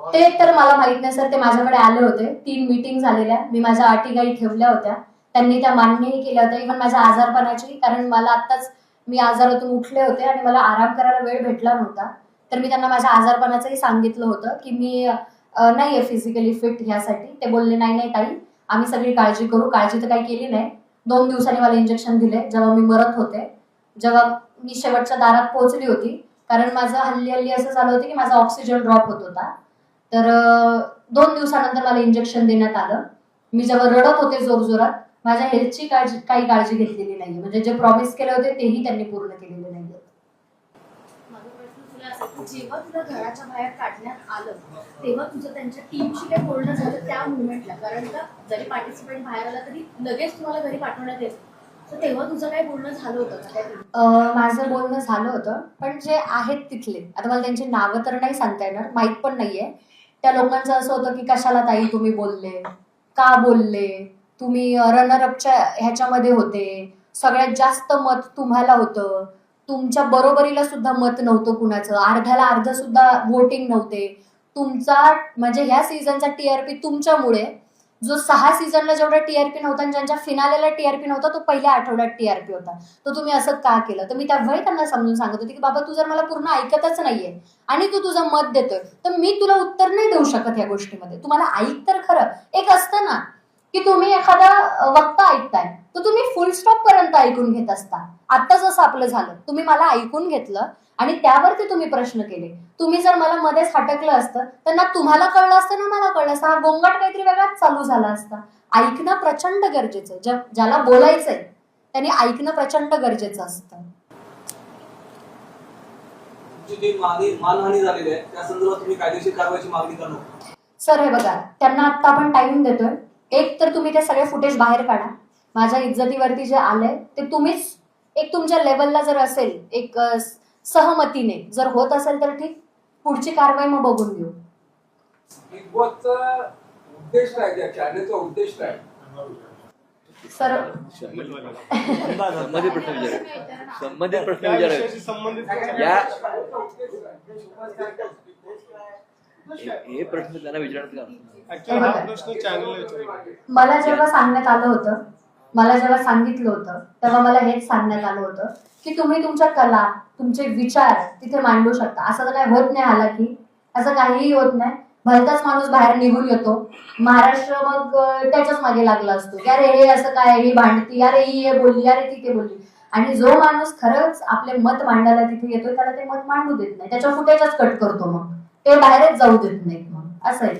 ते तर मला माहीत नाही सर. ते माझ्याकडे आले होते. तीन मीटिंग झालेल्या. मी माझ्या अटी गाई ठेवल्या होत्या. त्यांनी त्या मान्यही केल्या होत्या. इव्हन माझ्या आजारपणाची. कारण मला आत्ताच मी आजारातून उठले होते आणि मला आराम करायला वेळ भेटला नव्हता. तर मी त्यांना माझ्या आजारपणाचंही सांगितलं होतं की मी नाही आहे फिजिकली फिट ह्यासाठी. ते बोलले नाही नाही ताई. आम्ही सगळी काळजी करू. काळजी तर काही केली नाही. दोन दिवसांनी मला इंजेक्शन दिले जेव्हा मी मरत होते. जेव्हा मी शेवटच्या दारात पोहोचली होती. कारण माझं हल्ली हल्ली असं झालं होतं की माझा ऑक्सिजन ड्रॉप होत होता. तर दोन दिवसानंतर मला इंजेक्शन देण्यात आलं. मी जेव्हा रडत होते जोरजोरात माझ्या हेल्थची काळजी काही काळजी घेतलेली नाही म्हणजे जे प्रॉमिस केले होते तेही त्यांनी पूर्ण केलेले नाही जेव्हा तुला घराच्या बाहेर काढण्यात आलं तेव्हा तुझं त्यांच्या टीमशी काही बोलणं झालं त्या मुवमेंटला कारण का जरी पार्टिसिपेंट बाहेर आला तरी लगेच तुम्हाला घरी पाठवण्यात येईल तर तेव्हा तुझं काही बोलणं झालं होतं माझं बोलणं झालं होतं पण जे आहेत तिथले. आता मला त्यांची नावं तर नाही सांगता येणार माहीत पण नाहीये. त्या लोकांचं असं होतं की कशाला ताई तुम्ही बोलले? का बोलले? तुम्ही रनरअपच्या ह्याच्यामध्ये होते. सगळ्यात जास्त मत तुम्हाला होतं. तुमच्या बरोबरीला सुद्धा मत नव्हतं कुणाचं. अर्ध्याला अर्ध सुद्धा वोटिंग नव्हते. तुमचा म्हणजे ह्या सीझनचा टीआरपी तुमच्यामुळे जो सहा सीझनला जेवढा टीआरपी नव्हता आणि ज्यांच्या फिनालेला टीआरपी नव्हता तो पहिल्या आठवड्यात टीआरपी होता. तर तुम्ही असं का केलं? तर मी त्यावेळी त्यांना समजून सांगत होते की बाबा तू जर मला पूर्ण ऐकतच नाहीये आणि तू तुझं मत देतोय तर मी तुला उत्तर नाही देऊ शकत या गोष्टीमध्ये. तुम्हाला ऐक तर खरं. एक असतं ना की तुम्ही एखादा वक्ता ऐकताय तर तुम्ही फुल स्टॉप पर्यंत ऐकून घेत असता. आता जसं आपलं झालं तुम्ही मला ऐकून घेतलं आणि त्यावरती तुम्ही प्रश्न केले. तुम्ही जर मला मध्येच हटकलं असतं तर ना तुम्हाला कळलं असतं ना मला कळलं असतं. हा गोंगाट काहीतरी वेगळाच चालू झाला असता. ऐकणं प्रचंड गरजेचं आहे. ज्या- ज्याला बोलायचंय त्यांनी ऐकणं प्रचंड गरजेचं असतं. मानहानी झालेली आहे. त्या संदर्भात तुम्ही कायदेशीर कारवाईची मागणी करणार. सर हे बघा त्यांना आता आपण टाइम देतोय. एक तर तुम्ही ते सगळे फुटेज बाहेर काढा. माझ्या इज्जतीवरती जे आलंय ते तुम्हीच एक तुमच्या लेवलला जर असेल एक सहमतीने जर होत असेल तर ठीक. पुढची कारवाई मग बघून घेऊ. बिग बॉसचा उद्देश काय? त्या चॅनलचा उद्देश काय? सर संबंधित प्रश्न विचारा. संबंधित प्रश्न विचारा. या? हे प्रश्न त्यांना विचारण्यात का ऍक्च्युअली प्रश्न चॅनलला विचारला. मला जेव्हा सांगण्यात आलं होतं मला जेव्हा सांगितलं होतं तेव्हा मला हेच सांगण्यात आलं होतं की तुम्ही तुमच्या कला तुमचे विचार तिथे मांडू शकता. असं तर काही होत नाही आला की असं काहीही होत नाही. भलताच माणूस बाहेर निघून येतो. महाराष्ट्र मग त्याच्याच मागे लागला असतो. की अरे हे असं काय ही भांडती अरे ही हे बोलली अरे ती ते बोलली. आणि जो माणूस खरंच आपले मत मांडायला तिथे येतो त्याला ते मत मांडू देत नाही. त्याच्या फुटेजच कट करतो मग. ते बाहेरच जाऊ देत नाहीत मग असं आहे.